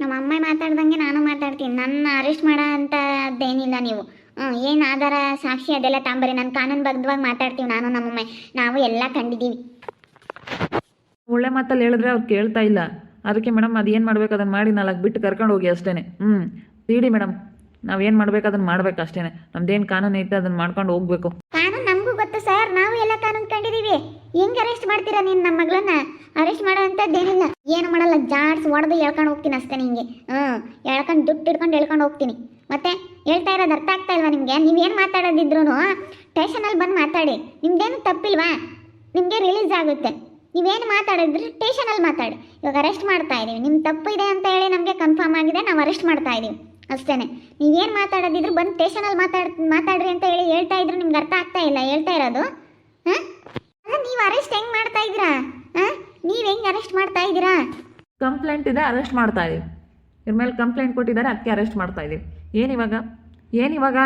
ನಮ್ಮ ಅಮ್ಮ ಮಾತಾಡ್ದಂಗೆ ನಾನು ಮಾತಾಡ್ತೀನಿ. ನನ್ನ ಅರೆಸ್ಟ್ ಮಾಡೋ ಅಂತದ್ದೇನಿಲ್ಲ ನೀವು. ಹ್ಞೂ ಏನು ಆಧಾರ ಸಾಕ್ಷಿ ಅದೆಲ್ಲ ತಾಂಬರಿ. ನಾನು ಕಾನೂನು ಬದ್ಧವಾಗಿ ಮಾತಾಡ್ತೀವಿ ನಾನು ನಮ್ಮಮ್ಮ ನಾವು ಎಲ್ಲ ಕಂಡಿದ್ದೀವಿ. ಒಳ್ಳೆ ಮಾತಲ್ಲಿ ಹೇಳಿದ್ರೆ ಅವ್ರು ಕೇಳ್ತಾ ಇಲ್ಲ. ಅದಕ್ಕೆ ಮೇಡಮ್ ಅದು ಏನು ಮಾಡ್ಬೇಕು? ಅದನ್ನು ಮಾಡಿ ನಾಲ್ಕು ಬಿಟ್ಟು ಕರ್ಕೊಂಡು ಹೋಗಿ ಅಷ್ಟೇ ಹ್ಞೂ ಸಿಡಿ ಮೇಡಮ್. ನಾವೇನು ಮಾಡ್ಬೇಕು? ಅದನ್ನು ಮಾಡ್ಬೇಕು ಅಷ್ಟೇ ನಮ್ದೇನು ಕಾನೂನು ಐತೆ ಅದನ್ನು ಮಾಡ್ಕೊಂಡು ಹೋಗ್ಬೇಕು. ಕಾನೂನು ನಮಗೂ ಗೊತ್ತು ಸರ್. ಕಾನೂನು ಕಂಡಿದೀವಿ. ಹೆಂಗೆ ಅರೆಸ್ಟ್ ಮಾಡ್ತೀರಾ ನೀನ್ ನಮ್ಮ ಮಗಳನ್ನ? ಅರೆಸ್ಟ್ ಮಾಡೋ ಅಂತದ್ದೇನಿಲ್ಲ ಏನು ಮಾಡಲ್ಲ, ಜಾಡ್ಸ್ ಒಡೆದು ಹೇಳ್ಕೊಂಡು ಹೋಗ್ತೀನಿ ಅಷ್ಟೇ ನಿಂಗೆ. ಹ್ಞೂ ಹೇಳ್ಕೊಂಡು ದುಡ್ಡು ಹಿಡ್ಕೊಂಡು ಹೇಳ್ಕೊಂಡು ಹೋಗ್ತೀನಿ. ಮತ್ತೆ ಹೇಳ್ತಾ ಇರೋದು ಅರ್ಥ ಆಗ್ತಾ ಇಲ್ವಾ ನಿಮಗೆ? ನೀವೇನು ಮಾತಾಡೋದಿದ್ರು ಟೇಷನಲ್ಲಿ ಬಂದು ಮಾತಾಡಿ. ನಿಮ್ದೇನು ತಪ್ಪಿಲ್ವಾ? ನಿಮಗೆ ರಿಲೀಸ್ ಆಗುತ್ತೆ. ನೀವೇನು ಮಾತಾಡಿದ್ರೆ ಟೇಷನಲ್ಲಿ ಮಾತಾಡಿ. ಇವಾಗ ಅರೆಸ್ಟ್ ಮಾಡ್ತಾ ಇದೀವಿ. ನಿಮ್ಮ ತಪ್ಪು ಇದೆ ಅಂತ ಹೇಳಿ ನಮಗೆ ಕನ್ಫರ್ಮ್ ಆಗಿದೆ, ನಾವು ಅರೆಸ್ಟ್ ಮಾಡ್ತಾ ಇದೀವಿ. ಅಷ್ಟೇ ನೀವೇನು ಮಾತಾಡೋದಿದ್ರು ಬಂದು ಟೇಷನಲ್ಲಿ ಮಾತಾಡ್, ಮಾತಾಡ್ರಿ ಅಂತ ಹೇಳಿ ಹೇಳ್ತಾ ಇದ್ರು, ನಿಮ್ಗೆ ಅರ್ಥ ಆಗ್ತಾ ಇಲ್ಲ. ಹೇಳ್ತಾ ಇರೋದು ನೀವು ಅರೆಸ್ಟ್ ಹೆಂಗ್ ಮಾಡ್ತಾ ಇದ್ದೀರಾ? ಆ ನೀವು ಹೆಂಗ್ ಅರೆಸ್ಟ್ ಮಾಡ್ತಾ ಇದ್ದೀರಾ? ಕಂಪ್ಲೇಂಟ್ ಇದೆ ಅರೆಸ್ಟ್ ಮಾಡ್ತಾ ಇದೀವಿ. ಇದ್ರ ಮೇಲೆ ಕಂಪ್ಲೇಂಟ್ ಕೊಟ್ಟಿದ್ದಾರೆ ಅದಕ್ಕೆ ಅರೆಸ್ಟ್ ಮಾಡ್ತಾ ಇದೀವಿ. ಏನಿವಾಗ ಏನಿವಾಗ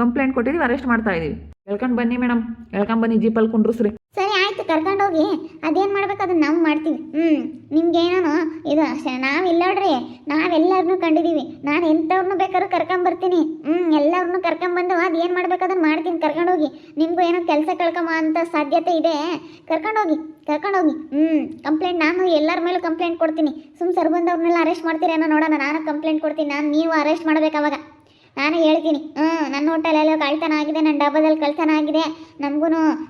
ಕಂಪ್ಲೇಂಟ್ ಕೊಟ್ಟಿದೀವಿ ಅರೆಸ್ಟ್ ಮಾಡ್ತಾ ಇದೀವಿ. ಹೇಳ್ಕೊಂಡು ಬನ್ನಿ ಮೇಡಮ್ ಹೇಳ್ಕೊಂಡು ಬನ್ನಿ ಜೀಪಲ್ಲಿ ಕುಂಡ್ರಿಸ್ರಿ. ಸರಿ ಆಯ್ತು. ಕರ್ಕೊಂಡೋಗಿ ಅದೇನ್ ಮಾಡ್ಬೇಕು? ಅದನ್ನ ನಾವು ಮಾಡ್ತೀವಿ. ಹ್ಞೂ ನಿಮ್ಗೇನೋ ಇದು ಅಷ್ಟೇ. ನಾವು ಇಲ್ಲ ನೋಡ್ರಿ. ನಾವೆಲ್ಲರನ್ನೂ ಕಂಡಿದೀವಿ. ನಾನು ಎಂಥವ್ರನ್ನೂ ಬೇಕಾದ್ರೂ ಕರ್ಕೊಂಬರ್ತೀನಿ ಹ್ಞೂ ಎಲ್ಲರನ್ನೂ ಕರ್ಕೊಂಬಂದು ಅದು ಏನು ಮಾಡ್ಬೇಕು? ಅದನ್ನ ಮಾಡ್ತೀನಿ. ಕರ್ಕೊಂಡೋಗಿ ಹೋಗಿ. ಏನೋ ಕೆಲಸ ಕಳ್ಕೊಂಬ ಅಂತ ಸಾಧ್ಯತೆ ಇದೆ. ಕರ್ಕೊಂಡೋಗಿ ಕರ್ಕೊಂಡೋಗಿ. ಹ್ಞೂ ಕಂಪ್ಲೇಂಟ್ ನಾನು ಎಲ್ಲರ ಮೇಲೂ ಕಂಪ್ಲೇಂಟ್ ಕೊಡ್ತೀನಿ. ಸುಮ್ ಸರ್ ಬಂದವ್ರನ್ನೆಲ್ಲ ಅರೆಸ್ಟ್ ಮಾಡ್ತೀರೇನೋ ನೋಡೋಣ ನಾನು ಕಂಪ್ಲೇಂಟ್ ಕೊಡ್ತೀನಿ ನಾನು ನೀವು ಅರೆಸ್ಟ್ ಮಾಡ್ಬೇಕು ಅವಾಗ. ನಾನು ಹೇಳ್ತೀನಿ ಹ್ಞೂ ನನ್ನ ಅಲ್ಲಿ ಕಳ್ತನ ಆಗಿದೆ ನನ್ನ ಡಬ್ಬದಲ್ಲಿ ಕಳ್ತನ ಆಗಿದೆ ನಮಗೂ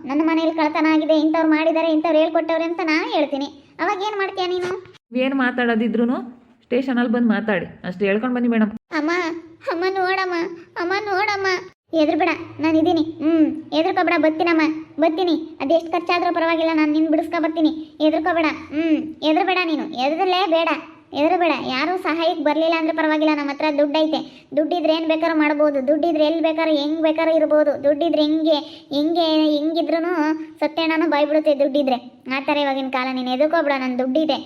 ನನ್ನ ಮನೇಲಿ ಕಳ್ತನ ಆಗಿದೆ ಇಂಥವ್ರು ಮಾಡಿದ್ದಾರೆ ಇಂಥವ್ರು ಹೇಳ್ಕೊಟ್ಟವ್ರೆ ಅಂತ ನಾನು ಹೇಳ್ತೀನಿ. ಅವಾಗ ಏನು ಮಾಡ್ತೀಯ ನೀನು? ಏನು ಮಾತಾಡೋದಿದ್ರು ಸ್ಟೇಷನಲ್ಲಿ ಬಂದು ಮಾತಾಡಿ. ಅಷ್ಟು ಹೇಳ್ಕೊಂಡು ಬನ್ನಿ ಮೇಡಮ್ ಅಮ್ಮ ಅಮ್ಮ ನೋಡಮ್ಮ ಅಮ್ಮ ನೋಡಮ್ಮ. ಎದುರುಬೇಡ, ನಾನು ಇದ್ದೀನಿ ಹ್ಞೂ ಎದುರ್ಕೋಬೇಡ, ಬತ್ತೀನಮ್ಮ, ಬತ್ತೀನಿ. ಅದೆಷ್ಟು ಖರ್ಚಾದ್ರೂ ಪರವಾಗಿಲ್ಲ, ನಾನು ನಿನ್ನ ಬಿಡಿಸ್ಕೊ ಬರ್ತೀನಿ. ಎದುರ್ಕೋಬೇಡ ಹ್ಞೂ ಎದುರುಬೇಡ ನೀನು. ಎದ್ರಲ್ಲೇ ಬೇಡ, ಎದುರುಬೇಡ. ಯಾರೂ ಸಹಾಯಕ್ಕೆ ಬರಲಿಲ್ಲ ಅಂದ್ರೆ ಪರವಾಗಿಲ್ಲ ನಮ್ಮ ಹತ್ರ ದುಡ್ಡು ಐತೆ ದುಡ್ಡಿದ್ರೆ ಏನು ಬೇಕಾದ್ರೂ ಮಾಡ್ಬೋದು. ದುಡ್ಡಿದ್ರೆ ಎಲ್ಲಿ ಬೇಕಾದ್ರೂ ಹೆಂಗೆ ಬೇಕಾದ್ರೂ ಇರ್ಬೋದು. ದುಡ್ಡಿದ್ರೆ ಹೆಂಗೆ ಹೆಂಗೆ ಹೆಂಗಿದ್ರೂ ಸತ್ಯಣ್ಣನೂ ಬಾಯ್ಬಿಡುತ್ತೆ ದುಡ್ಡಿದ್ರೆ. ಆ ಥರ ಇವಾಗಿನ ಕಾಲ ನೀನು ಎದುರ್ಕೋಬೇಡ ನನ್ನ ದುಡ್ಡಿದೆ.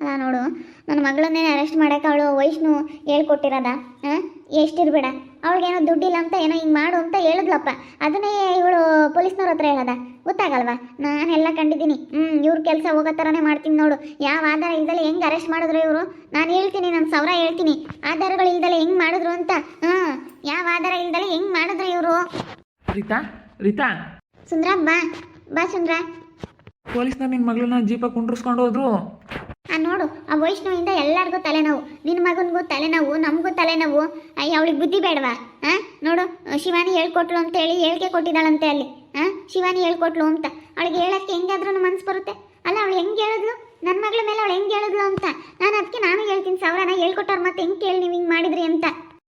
ಅಲ್ಲ ನೋಡು ನನ್ನ ಮಗಳನ್ನೇ ಅರೆಸ್ಟ್ ಮಾಡೋಕೆ ಅವಳು ವೈಷ್ಣು ಹೇಳ್ಕೊಟ್ಟಿರೋದ ಹಾಂ ಎಷ್ಟಿರ್ಬೇಡ. ಅವಳಿಗೇನೋ ದುಡ್ಡಿಲ್ಲ ಅಂತ ಏನೋ ಹಿಂಗೆ ಮಾಡು ಅಂತ ಹೇಳಿದ್ಲಪ್ಪ. ಅದನ್ನೇ ಇವಳು ಪೊಲೀಸ್ನವ್ರ ಹತ್ರ ಹೇಳೋದ. ಗೊತ್ತಾಗಲ್ವಾ? ನಾನೆಲ್ಲ ಕಂಡಿದ್ದೀನಿ. ಹ್ಞೂ ಇವ್ರ ಕೆಲಸ ಹೋಗೋ ಥರನೇ ಮಾಡ್ತೀನಿ ನೋಡು. ಯಾವ ಆಧಾರ ಇಲ್ದಲೆ ಹೆಂಗೆ ಅರೆಸ್ಟ್ ಮಾಡಿದ್ರು ಇವರು? ನಾನು ಹೇಳ್ತೀನಿ ನನ್ನ ಸೌರ ಹೇಳ್ತೀನಿ. ಆಧಾರಗಳು ಇಲ್ದಲೆ ಹೆಂಗೆ ಮಾಡಿದ್ರು ಅಂತ ಹ್ಞೂ ಯಾವ ಆಧಾರ ಇಲ್ದಲೆ ಹೆಂಗೆ ಮಾಡಿದ್ರು ಇವರು? ರೀತಾ ರೀತಾ. ಸುಂದ್ರ ಬಾ. ಬಾ ಸುಂದ್ರ. ಪೊಲೀಸ್ನ ನಿನ್ನ ಮಗಳನ್ನ ಜೀಪ ಕುಂಡ್ರಿಸ್ಕೊಂಡು ಹೋದ್ರು. ನೋಡು, ಆ ವೈಷ್ಣವಿಂದ ಎಲ್ಲರಿಗೂ ತಲೆನೋವು. ನಿನ್ನ ಮಗನಿಗೂ ತಲೆನೋವು, ನಮಗೂ ತಲೆನೋವು. ಅಯ್ಯ, ಅವಳಿಗೆ ಬುದ್ಧಿ ಬೇಡವಾ? ಹಾಂ ನೋಡು ಶಿವಾನಿ ಹೇಳ್ಕೊಟ್ಲು ಅಂತ ಹೇಳಿ ಹೇಳಿಕೆ ಕೊಟ್ಟಿದ್ದಾಳಂತೆ ಅಲ್ಲಿ. ಹಾಂ ಶಿವಾನಿ ಹೇಳ್ಕೊಟ್ಲು ಅಂತ. ಅವಳಿಗೆ ಹೇಳಕ್ಕೆ ಹೆಂಗಾದ್ರೂ ಮನ್ಸು ಬರುತ್ತೆ? ಅಲ್ಲ, ಅವಳು ಹೆಂಗೆ ಹೇಳಿದ್ಲು? ನನ್ನ ಮಗಳ ಮೇಲೆ ಅವಳು ಹೆಂಗೆ ಹೇಳಿದ್ಲು ಅಂತ. ನಾನು ಅದಕ್ಕೆ ನಾನು ಹೇಳ್ತೀನಿ, ಸಾವಿರನ ಹೇಳ್ಕೊಟ್ಟವ್ರು ಮತ್ತೆ ಹೆಂಗೆ ಕೇಳಿ ನೀವು ಹಿಂಗೆ ಮಾಡಿದ್ರಿ ಅಂತ.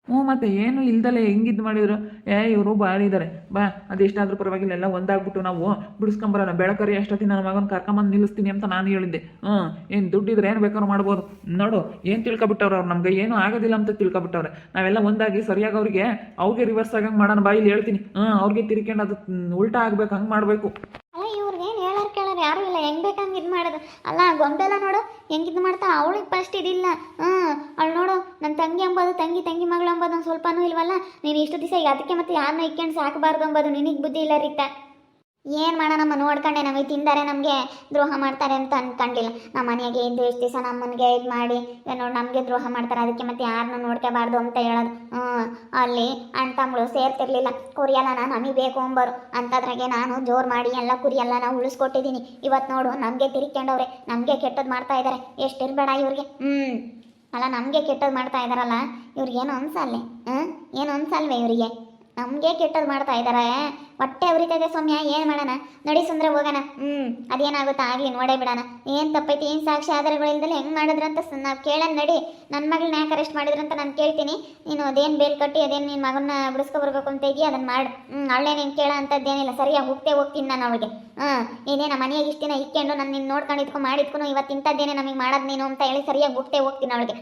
ಹ್ಞೂ, ಮತ್ತೆ ಏನು ಇಲ್ದಲೆ ಹೆಂಗಿದ್ದು ಮಾಡಿದ್ರು? ಏ, ಇವರು ಭಾಳ ಇದ್ದಾರೆ ಬಾ ಅದೆಷ್ಟಾದ್ರೂ ಪರವಾಗಿಲ್ಲ, ಎಲ್ಲ ಒಂದಾಗ್ಬಿಟ್ಟು ನಾವು ಬಿಡಿಸ್ಕೊಂಬರೋಣ. ಬೆಳಕರಿ ಅಷ್ಟೊತ್ತಿ ನನ್ನ ಮಗನ ಕರ್ಕೊಂಬಂದು ನಿಲ್ಲಿಸ್ತೀನಿ ಅಂತ ನಾನು ಹೇಳಿದ್ದೆ. ಹ್ಞೂ, ಏನು ದುಡ್ಡಿದ್ರೆ ಏನು ಬೇಕಾದ್ರೂ ಮಾಡ್ಬೋದು. ನೋಡು, ಏನು ತಿಳ್ಕೊಬಿಟ್ಟವ್ರು ಅವ್ರು ನಮಗೆ? ಏನು ಆಗೋದಿಲ್ಲ ಅಂತ ತಿಳ್ಕೊಬಿಟ್ಟವ್ರೆ. ನಾವೆಲ್ಲ ಒಂದಾಗಿ ಸರಿಯಾಗಿ ಅವ್ರಿಗೆ ಅವ್ರಿಗೆ ರಿವರ್ಸ್ ಆಗಂಗೆ ಮಾಡೋಣ ಬಾಯಿಲಿ ಹೇಳ್ತೀನಿ. ಹ್ಞೂ, ಅವ್ರಿಗೆ ತಿರ್ಕೊಂಡು ಅದು ಉಲ್ಟಾ ಆಗ್ಬೇಕು, ಹಂಗೆ ಮಾಡಬೇಕು. ಅಲ್ಲ ಇವ್ರಿಗೇನು ಹೇಳೋರು ಕೇಳೋರು? ಯಾರೂ ಇಲ್ಲ. ಹೆಂಗೆ ಬೇಕಂಗೆ ಗೊಂಬೆಲ್ಲ ನೋಡು, ಹೆಂಗಿದ್ ಮಾಡ್ತಾ ಅವಳಿಗೆ ಫಸ್ಟ್ ಇದಿಲ್ಲ. ಹ್ಞೂ, ಅವಳು ನೋಡು ನನ್ನ ತಂಗಿ ಅಂಬೋದು, ತಂಗಿ ತಂಗಿ ಮಗಳು ಅಂಬೋದು ಒಂದು ಸ್ವಲ್ಪನೂ ಇಲ್ವಲ್ಲ? ನೀನು ಇಷ್ಟು ದಿವಸ ಅದಕ್ಕೆ ಮತ್ತೆ ಯಾರನ್ನ ಇಕ್ಕೊಂಡು ಸಾಕಬಾರ್ದು ಅಂಬೋದು? ನಿನಗೆ ಬುದ್ಧಿ ಇಲ್ಲ ರೀತಾ? ಏನು ಮಾಡೋಣಮ್ಮ ನೋಡ್ಕೊಂಡೆ, ನಮಗೆ ತಿಂದರೆ ನಮಗೆ ದ್ರೋಹ ಮಾಡ್ತಾರೆ ಅಂತ ಅನ್ಕೊಂಡಿಲ್ಲ. ನಮ್ಮ ಮನೆಗೆ ಇದ್ದು ಎಷ್ಟು ದಿವಸ ನಮ್ಮನಿಗೆ ಇದು ಮಾಡಿ ನೋಡಿ ನಮಗೆ ದ್ರೋಹ ಮಾಡ್ತಾರೆ, ಅದಕ್ಕೆ ಮತ್ತೆ ಯಾರನ್ನ ನೋಡ್ಕೋಬಾರ್ದು ಅಂತ ಹೇಳೋದು. ಹ್ಞೂ, ಅಲ್ಲಿ ಅಣ್ಣ ತಮ್ಮಳು ಸೇರ್ತಿರ್ಲಿಲ್ಲ. ಕುರಿಯಲ್ಲ ನಾನು ನಮಗೆ ಬೇಕು ಅಂಬರು. ಅಂಥದ್ರಾಗೆ ನಾನು ಜೋರು ಮಾಡಿ, ಎಲ್ಲ ಕುರಿಯಲ್ಲ ನಾವು ಉಳಿಸ್ಕೊಟ್ಟಿದ್ದೀನಿ. ಇವತ್ತು ನೋಡು, ನಮಗೆ ತಿರ್ಕೊಂಡವ್ರೆ ನಮಗೆ ಕೆಟ್ಟದ್ದು ಮಾಡ್ತಾ ಇದ್ದಾರೆ ಎಷ್ಟು ಇರಬೇಡ ಇವ್ರಿಗೆ. ಹ್ಞೂ. ಅಲ್ಲ, ನಮಗೆ ಕೆಟ್ಟದ್ದು ಮಾಡ್ತಾ ಇದ್ದಾರಲ್ಲ ಇವ್ರಿಗೇನು ಅನ್ಸಲ್ಲೆ? ಹಾಂ ಏನು ಅನ್ಸಲ್ವೇ ಇವರಿಗೆ? ನಮಗೆ ಕೆಟ್ಟದ್ದು ಮಾಡ್ತಾ ಇದ್ದಾರೆ ಹೊಟ್ಟೆ ಉರಿತದೆ ಸೌಮ್ಯ, ಏನು ಮಾಡೋಣ? ನಡಿ ಸುಂದ್ರ ಹೋಗೋಣ. ಹ್ಞೂ ಅದೇನಾಗುತ್ತಾ? ಆಗಲಿ, ನೋಡೇ ಬಿಡೋಣ. ಏನು ತಪ್ಪೈತಿ? ಏನು ಸಾಕ್ಷಿ ಆಧಾರಗಳಿಲ್ದಲೆ ಹೆಂಗೆ ಮಾಡಿದ್ರು ಅಂತ ನಾವು ಕೇಳೋಣ ನಡಿ. ನನ್ನ ಮಗಳನ್ನ ಯಾಕೆ ಅರೆಸ್ಟ್ ಮಾಡಿದ್ರು ಅಂತ ನಾನು ಕೇಳ್ತೀನಿ. ನೀನು ಅದೇನು ಬೇಲ್ ಕಟ್ಟಿ, ಅದೇನು ನಿನ್ನ ಮಗನ್ನ ಬಿಡಿಸ್ಕೊ ಬರ್ಬೇಕು ಅಂತ ಇದೆಯಾ? ಅದನ್ನು ಮಾಡು. ಹ್ಞೂ ಅವಳೇ ನೀನು ಕೇಳೋ ಅಂಥದ್ದೇನಿಲ್ಲ ಸರಿಯಾಗಿ ಹೋಗ್ತೇ ಹೋಗ್ತೀನಿ ನಾನು ಅವಳಿಗೆ. ಹಾಂ ಏನೇನ ಮನೆಯಾಗ ಇಷ್ಟಿನ ಇಕ್ಕೊಂಡು, ನಾನು ನಿನ್ನ ನೋಡ್ಕೊಂಡು ಇದ್ಕೊಂಡು ಮಾಡಿದ್ಕೊಂಡು ಇವತ್ತು ಇಂಥದ್ದೇನೆ ನಮಗೆ ಮಾಡೋದು ನೀನು ಅಂತ ಹೇಳಿ ಸರಿಯಾಗಿ ಹೋಗ್ತೇ ಹೋಗ್ತೀನಿ ಅವಳಿಗೆ.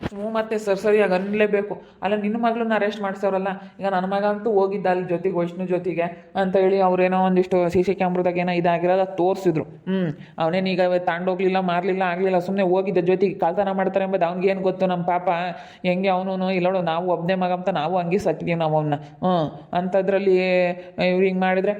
ಹ್ಞೂ, ಮತ್ತೆ ಸರ್ ಸರಿಯಾಗಿ ಅನ್ನಲೇಬೇಕು ಅಲ್ಲ ನಿನ್ನ ಮಗಳನ್ನ ಅರೆಸ್ಟ್ ಮಾಡ್ಸೋರಲ್ಲ, ಈಗ ನನ್ನ ಮಗ ಅಂತೂ ಹೋಗಿದ್ದ ಅಲ್ಲಿ ಜೊತೆಗೆ, ವೈಷ್ಣು ಜೊತೆಗೆ. ಅಂತ ಹೇಳಿ ಅವ್ರೇನೋ ಒಂದಿಷ್ಟು ಸಿ ಸಿ ಕ್ಯಾಮ್ರದಾಗ ಏನೋ ಇದಾಗಿರೋದು ಅದು ತೋರಿಸಿದ್ರು. ಹ್ಞೂ ಅವನೇನು ಈಗ ತಾಂಡೋಗ್ಲಿಲ್ಲ, ಮಾರಲಿಲ್ಲ, ಆಗಲಿಲ್ಲ ಸುಮ್ಮನೆ ಹೋಗಿದ್ದ ಜೊತೆಗೆ ಕಾಲ್ತನ ಮಾಡ್ತಾರೆ ಎಂಬುದು ಅವ್ನಿಗೆ ಏನು ಗೊತ್ತು ನಮ್ಮ ಪಾಪ? ಹೆಂಗೆ ಅವನು ಇಲ್ಲೋಡು ನಾವು ಒಬ್ಬನೇ ಮಗ ಅಂತ ನಾವು ಹಂಗೆ ಸತ್ತಿದ್ದೀವಿ ನಾವು ಅವನ್ನ ಹ್ಞೂ ಅಂಥದ್ರಲ್ಲಿ ಇವ್ರು ಹಿಂಗೆ ಮಾಡಿದ್ರೆ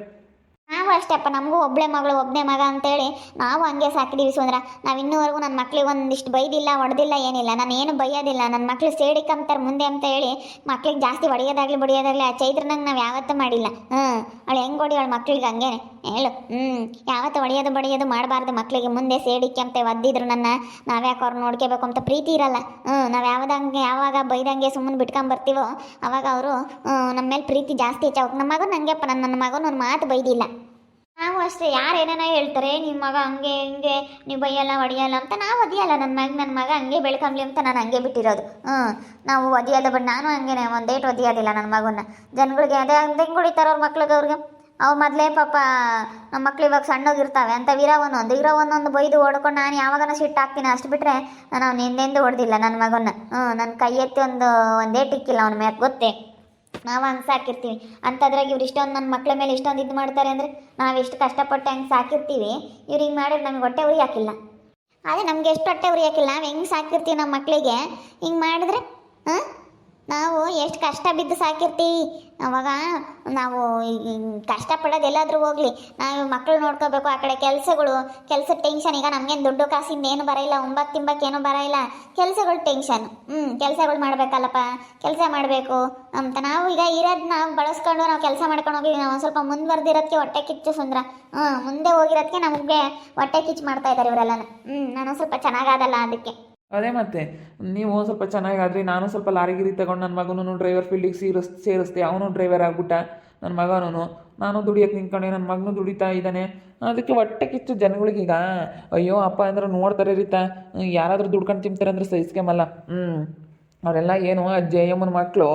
ಅಷ್ಟೇಪ್ಪ ನಮಗೂ ಒಬ್ಬಳೆ ಮಗಳು ಒಬ್ಬನೇ ಮಗ ಅಂತೇಳಿ ನಾವು ಹಂಗೆ ಸಾಕಿದೀವಿ ಸುಂದ್ರ. ನಾವು ಇನ್ನೂವರೆಗೂ ನನ್ನ ಮಕ್ಳಿಗೆ ಒಂದಿಷ್ಟು ಬೈದಿಲ್ಲ, ಹೊಡೆದಿಲ್ಲ, ಏನಿಲ್ಲ. ನಾನು ಏನು ಬೈಯೋದಿಲ್ಲ. ನನ್ನ ಮಕ್ಳು ಸೇಡಿಕಂತಾರೆ ಮುಂದೆ ಅಂತ ಹೇಳಿ ಮಕ್ಳಿಗೆ ಜಾಸ್ತಿ ಹೊಡೆಯೋದಾಗ್ಲಿ, ಬಡಿಯೋದಾಗಲಿ, ಆ ಚೈತ್ರನಂಗೆ ನಾವು ಯಾವತ್ತೂ ಮಾಡಿಲ್ಲ. ಹ್ಞೂ ಅವಳು ಹೆಂಗೆ ಹೊಡಿ ಅವಳ ಮಕ್ಳಿಗೆ ಹಂಗೇನೆ. ಹೇಳು ಹ್ಞೂ ಯಾವತ್ತು ಹೊಡೆಯೋದು, ಬಡಿಯೋದು ಮಾಡಬಾರ್ದು ಮಕ್ಳಿಗೆ ಮುಂದೆ ಸೇಡಿಕೆ ಅಂತ ಒದ್ದಿದ್ರು ನನ್ನ. ನಾವ್ಯಾಕೆ ಅವ್ರು ನೋಡ್ಕೋಬೇಕು ಅಂತ ಪ್ರೀತಿ ಇರಲ್ಲ. ಹ್ಞೂ ನಾವು ಯಾವ್ದಂಗೆ ಯಾವಾಗ ಬೈದಂಗೆ ಸುಮ್ಮನೆ ಬಿಟ್ಕೊಂಬರ್ತೀವೋ ಅವಾಗ ಅವರು ನಮ್ಮ ಮೇಲೆ ಪ್ರೀತಿ ಜಾಸ್ತಿ ಹೆಚ್ಚಾಗ ನಮ್ಮ ಮಗನ ಹಂಗೆಪ್ಪ ನನ್ನ ನನ್ನ ಮಗನ ಒಂದು ಮಾತು ಬೈದಿಲ್ಲ. ನಾವು ಅಷ್ಟೇ, ಯಾರು ಏನೇನೋ ಹೇಳ್ತಾರೆ ನಿಮ್ಮ ಮಗ ಹಂಗೆ, ಹಿಂಗೆ, ನೀವು ಬೈಯಲ್ಲ, ಹೊಡಿಯಲ್ಲ ಅಂತ ನಾವು ಒದಿಯಲ್ಲ ನನ್ನ ಮಗ ನನ್ನ ಮಗ ಹಂಗೆ ಬೆಳ್ಕೊಂಬ್ಲಿ ಅಂತ ನಾನು ಹಂಗೆ ಬಿಟ್ಟಿರೋದು. ಹ್ಞೂ ನಾವು ಒದಿಯೋದು ಬಟ್ ನಾನು ಹಂಗೇನೆ, ಒಂದು ಡೇಟ್ ಒದಿಯೋದಿಲ್ಲ ನನ್ನ ಮಗನ ಜನಗಳಿಗೆ ಅದೇ ಹೆಂಗೆ ಹೊಡಿತಾರೆ ಅವ್ರ ಮಕ್ಳಿಗೆ ಅವ್ರಿಗೆ. ಅವು ಮೊದಲೇ ಪಾಪ ನಮ್ಮ ಮಕ್ಳು ಇವಾಗ ಸಣ್ಣಗಿರ್ತಾವೆ ಅಂತ ವೀರ ಒಂದೊಂದು ವೀರ ಒಂದೊಂದು ಬೈದು ಹೊಡ್ಕೊಂಡು ನಾನು ಯಾವಾಗನ ಸಿಟ್ಟು ಹಾಕ್ತೀನಿ, ಅಷ್ಟು ಬಿಟ್ಟರೆ ನಾನು ಅವ್ನು ಹಿಂದೆಂದು ಹೊಡೆದಿಲ್ಲ ನನ್ನ ಮಗನ ಹ್ಞೂ ನನ್ನ ಕೈ ಎತ್ತಿ ಒಂದು, ಒಂದೇ ಟಿಕ್ಕಿಲ್ಲ ಅವನ ಮ್ಯಾಕ್ ಗೊತ್ತೇ? ನಾವು ಹಂಗೆ ಸಾಕಿರ್ತೀವಿ. ಅಂಥದ್ರಾಗ ಇವ್ರು ಇಷ್ಟೊಂದು ನನ್ನ ಮಕ್ಳ ಮೇಲೆ ಇಷ್ಟೊಂದು ಇದು ಮಾಡ್ತಾರೆ ಅಂದರೆ ನಾವು ಎಷ್ಟು ಕಷ್ಟಪಟ್ಟು ಹಂಗೆ ಸಾಕಿರ್ತೀವಿ, ಇವ್ರು ಹಿಂಗೆ ಮಾಡಿದ್ರೆ ನಮಗೆ ಹೊಟ್ಟೆ ಉರಿ ಹಾಕಿಲ್ಲ ಅದೇ ನಮ್ಗೆ ಎಷ್ಟು ಹೊಟ್ಟೆ ಉರಿ ಹಾಕಿಲ್ಲ ನಾವು ಹೆಂಗೆ ಸಾಕಿರ್ತೀವಿ ನಮ್ಮ ಮಕ್ಕಳಿಗೆ ಹಿಂಗೆ ಮಾಡಿದ್ರೆ, ಹಾಂ? ನಾವು ಎಷ್ಟು ಕಷ್ಟ ಬಿದ್ದು ಸಾಕಿರ್ತೀವಿ ಅವಾಗ ನಾವು ಕಷ್ಟ ಪಡೋದು ಎಲ್ಲಾದರೂ ಹೋಗಲಿ. ನಾವು ಮಕ್ಕಳು ನೋಡ್ಕೋಬೇಕು ಆ ಕಡೆ ಕೆಲಸಗಳು. ಕೆಲಸದ ಟೆನ್ಷನ್ ಈಗ ನಮಗೇನು ದುಡ್ಡು ಕಾಸಿಂದ ಏನು ಬರೋಲ್ಲ ಉಂಬಕ್ಕೆ ತಿಂಬಕ್ಕೆ ಏನೂ ಬರೋಲ್ಲ. ಕೆಲಸಗಳ ಟೆನ್ಷನ್ ಹ್ಞೂ ಕೆಲಸಗಳು ಮಾಡಬೇಕಲ್ಲಪ್ಪ. ಕೆಲಸ ಮಾಡಬೇಕು ಅಂತ. ನಾವು ಈಗ ಇರೋದು ನಾವು ಬಳಸ್ಕೊಂಡು ನಾವು ಕೆಲಸ ಮಾಡ್ಕೊಂಡು ಹೋಗಿ ನಾವು ಸ್ವಲ್ಪ ಮುಂದುವರೆದಿರೋದಕ್ಕೆ ಹೊಟ್ಟೆ ಕಿಚ್ಚು ಸುಂದ್ರ. ಹ್ಞೂ ಮುಂದೆ ಹೋಗಿರೋದಕ್ಕೆ ನಮಗೆ ಹೊಟ್ಟೆ ಕಿಚ್ಚು ಮಾಡ್ತಾ ಇದ್ದಾರೆ ಇವರೆಲ್ಲನೂ. ಹ್ಞೂ ನಾನು ಸ್ವಲ್ಪ ಚೆನ್ನಾಗಾದಲ್ಲ ಅದಕ್ಕೆ. ಅದೇ ಮತ್ತೆ, ನೀವು ಒಂದು ಸ್ವಲ್ಪ ಚೆನ್ನಾಗಾದ್ರಿ ನಾನು ಸ್ವಲ್ಪ ಲಾರಿ ಗಿರಿ ತಗೊಂಡು ನನ್ನ ಮಗನೂ ಡ್ರೈವರ್ ಫೀಲ್ಡಿಗೆ ಸೇರಿಸ್, ಸೇರಿಸ್ತೆ, ಅವನು ಡ್ರೈವರ್ ಆಗ್ಬಿಟ್ಟ ನನ್ನ ಮಗನೂ ನಾನು ದುಡಿಯೋಕೆ ನಿಂತ್ಕೊಂಡೆ ನನ್ನ ಮಗನೂ ದುಡಿತಾ ಇದ್ದಾನೆ. ಅದಕ್ಕೆ ಹೊಟ್ಟೆ ಕಿಚ್ಚು ಜನಗಳಿಗೀಗ ಅಯ್ಯೋ, ಅಪ್ಪ ಅಂದ್ರೆ ನೋಡ್ತಾರೆ ರೀತಾ. ಯಾರಾದರೂ ದುಡ್ಕೊಂಡು ತಿಂತಾರೆ ಅಂದ್ರೆ ಸಹಿಸ್ಕೊಂಬಲ್ಲ ಹ್ಞೂ ಅವರೆಲ್ಲ ಏನು ಜಯಮ್ಮನ ಮಕ್ಕಳು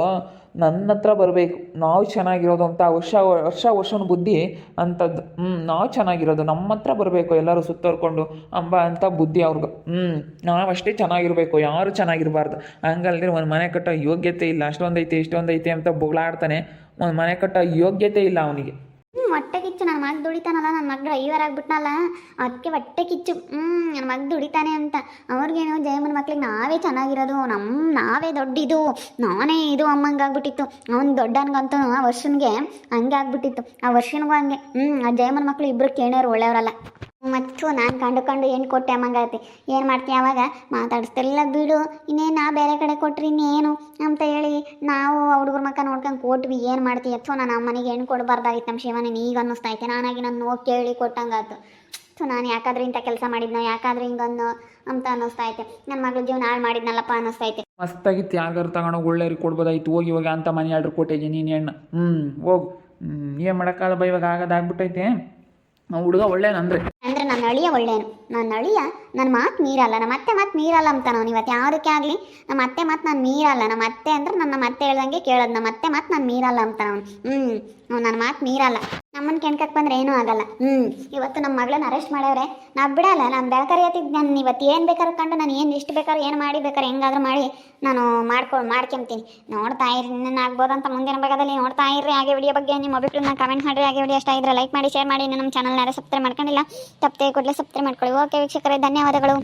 ನನ್ನ ಹತ್ರ ಬರಬೇಕು, ನಾವು ಚೆನ್ನಾಗಿರೋದು ಅಂತ ವರ್ಷ ವರ್ಷ, ವರ್ಷನ ಬುದ್ಧಿ ಅಂಥದ್ದು ಹ್ಞೂ ನಾವು ಚೆನ್ನಾಗಿರೋದು, ನಮ್ಮ ಹತ್ರ ಬರಬೇಕು, ಎಲ್ಲರೂ ಸುತ್ತರ್ಕೊಂಡು, ಅಂಬ ಅಂತ ಬುದ್ಧಿ ಅವ್ರಿಗೆ. ಹ್ಞೂ ನಾವಷ್ಟೇ ಚೆನ್ನಾಗಿರಬೇಕು, ಯಾರು ಚೆನ್ನಾಗಿರಬಾರ್ದು. ಹಂಗಲ್ದ್ರೆ ಒಂದು ಮನೆ ಕಟ್ಟೋ ಯೋಗ್ಯತೆ ಇಲ್ಲ, ಅಷ್ಟೊಂದೈತೆ, ಇಷ್ಟೊಂದೈತೆ ಅಂತ ಬೊಗಳಾಡ್ತಾನೆ, ಒಂದು ಮನೆ ಕಟ್ಟೋ ಯೋಗ್ಯತೆ ಇಲ್ಲ ಅವನಿಗೆ. ಹ್ಞೂ ಹೊಟ್ಟೆ ಕಿಚ್ಚು. ನನ್ನ ಮಗ ದುಡಿತಾನಲ್ಲ ನನ್ನ ಮಗ ಡ್ರೈವರ್ ಆಗ್ಬಿಟ್ನಲ್ಲ. ಅದಕ್ಕೆ ಹೊಟ್ಟೆ ಕಿಚ್ಚು. ಹ್ಞೂ ನನ್ನ ಮಗ ದುಡಿತಾನೆ ಅಂತ. ಅವ್ರಿಗೇನು ಜಯಮ್ಮನ ಮಕ್ಳಿಗೆ ನಾವೇ ಚೆನ್ನಾಗಿರೋದು. ನಮ್ಮ ನಾವೇ ದೊಡ್ಡಿದು. ನಾನೇ ಇದು ಅಮ್ಮಂಗೆ ಆಗ್ಬಿಟ್ಟಿತ್ತು ಅವ್ನು ದೊಡ್ಡನ್ಗಂತೂ ಆ ವರ್ಷನ್ಗೆ ಹಂಗೆ ಆಗ್ಬಿಟ್ಟಿತ್ತು. ಆ ವರ್ಷನ್ಗೂ ಹಂಗೆ. ಹ್ಞೂ ಆ ಜಯಮ್ಮನ ಮಕ್ಳು ಇಬ್ಬರು ಕೇಳೋರು ಒಳ್ಳೆಯವರಲ್ಲ. ಮತ್ತು ನಾನು ಕಂಡು ಕಂಡು ಏನು ಕೊಟ್ಟೆ ಅಮ್ಮಂಗಾಗತ್ತೆ ಏನು ಮಾಡ್ತೀಯ ಅವಾಗ? ಮಾತಾಡಿಸ್ತಿರ್ಲಿಲ್ಲ ಬಿಡು. ಇನ್ನೇನು ನಾ ಬೇರೆ ಕಡೆ ಕೊಟ್ರಿ ಇನ್ನೇನು ಅಂತ ಹೇಳಿ ನಾವು ಹುಡುಗರ ಮಕ್ಕ ನೋಡ್ಕೊಂಡು ಕೊಟ್ವಿ. ಏನು ಮಾಡ್ತೀಯ ಅಥ್ವಾ ನಾನು ಅಮ್ಮನಿಗೆ ಹೆಣ್ಣು ಕೊಡಬಾರ್ದಾಗಿತ್ತು ನಮ್ಮ ಶಿವನೇ. ಈಗ ಅನ್ನಿಸ್ತಾ ಐತೆ ನಾನಾಗಿ ನಾನು ಹೋಗಿ ಕೇಳಿ ಕೊಟ್ಟಂಗಾತು ಸೊ ನಾನು ಯಾಕಾದ್ರೆ ಇಂಥ ಕೆಲಸ ಮಾಡಿದ್ನೋ ಯಾಕಾದ್ರೆ ಹಿಂಗನ್ನು ಅಂತ ಅನ್ನಿಸ್ತಾ ಐತೆ ನನ್ನ ಮಗಳ ಜೀವನ ಹಾಳು ಮಾಡಿದ್ನಲ್ಲಪ್ಪ ಅನ್ನಿಸ್ತಾ ಐತೆ ಮಸ್ತಾಗಿತ್ತು ಯಾವ್ದಾರು ತಗೊಂಡೋಗಿ ಒಳ್ಳೆಯವ್ರಿಗೆ ಕೊಡ್ಬೋದಾಯ್ತು. ಹೋಗಿ ಇವಾಗ ಅಂತ ಮನೆ ಆರ್ಡ್ರ್ ಕೊಟ್ಟಿದ್ದೀನಿ ನೀನು ಹೆಣ್ಣು ಹ್ಞೂ ಹೋಗು. ಏನು ಮಾಡೋಕ್ಕಾಗಲ್ಲ ಬಾ ಇವಾಗ ಆಗೋದಾಗ್ಬಿಟ್ಟೈತೆ ಹುಡುಗ ಒಳ್ಳೇನಂದ್ರೆ ನನ್ನ ಅಳಿಯ ಒಳ್ಳೇನು ನನ್ನ ಅಳಿಯ, ನನ್ನ ಮಾತು ಮೀರಲ್ಲ, ನಮ್ಮ ಅತ್ತೆ ಮಾತು ಮೀರಲ್ಲ ಅಂತ ನಾನು ಇವತ್ತು ಯಾವುದಕ್ಕೆ ಆಗಲಿ, ನಮ್ಮ ಅತ್ತೆ ಮಾತು ನಾನು ಮೀರಲ್ಲ. ನಮ್ಮ ಅತ್ತೆ ಅಂದ್ರೆ ನನ್ನ ಮತ್ತೆ ಹೇಳ್ದಂಗೆ ಕೇಳೋದು. ನಮ್ಮ ಅತ್ತೆ ಮಾತು ನಾನು ಮೀರಲ್ಲ ಅಂತ ಅವನು ಹ್ಞೂ ನನ್ನ ಮಾತು ಮೀರಲ್ಲ. ನಮ್ಮನ್ನ ಕೆಣ್ಕಕ್ಕೆ ಬಂದ್ರೆ ಏನೂ ಆಗಲ್ಲ. ಹ್ಞೂ ಇವತ್ತು ನಮ್ಮ ಮಗಳನ್ನ ಅರೆಸ್ಟ್ ಮಾಡವ್ರೆ ನಾ ಬಿಡಲ್ಲ, ನಾನು ಬೆಳಕರಿ ಎತ್ತಿದ್ದು ನಾನು ಇವತ್ತು ಏನು ಬೇಕಾದ್ರೂ ಕಂಡು ನಾನು ಏನು ಇಷ್ಟು ಬೇಕಾದ್ರೂ ಏನು ಮಾಡಿ ಬೇಕಾದ್ರೆ ಹೆಂಗಾದ್ರೂ ಮಾಡಿ ನಾನು ಮಾಡ್ಕೊಂಡು ಮಾಡ್ಕೊಂತೀನಿ ನೋಡ್ತಾ ಇರಿ ನನ್ನ ಆಗ್ಬೋದಂತ ಮುಂದಿನ ಭಾಗದಲ್ಲಿ ನೋಡ್ತಾ ಇರ್ರಿ, ಹಾಗೆ ವಿಡಿಯೋ ಬಗ್ಗೆ ನಿಮ್ಮ ಅಭಿಪ್ರಾಯನ ಕಮೆಂಟ್ ಮಾಡಿರಿ. ಹಾಗೆ ವಿಡಿಯೋ ಇಷ್ಟ ಇದ್ರೆ ಲೈಕ್ ಮಾಡಿ ಶೇರ್ ಮಾಡಿ. ನಮ್ಮ ಚಾನಲ್ನ ಯಾರು ಸಬ್ಸ್ಕ್ರೈಬ್ ಮಾಡ್ಕೊಂಡಿಲ್ಲ, ತಪ್ಪದೆ ಕೂಡಲೇ ಸಬ್ಸ್ಕ್ರೈಬ್ ಮಾಡ್ಕೊಳ್ಳಿ. ಓಕೆ ವೀಕ್ಷಕರೇ, ಧನ್ಯವಾದಗಳು.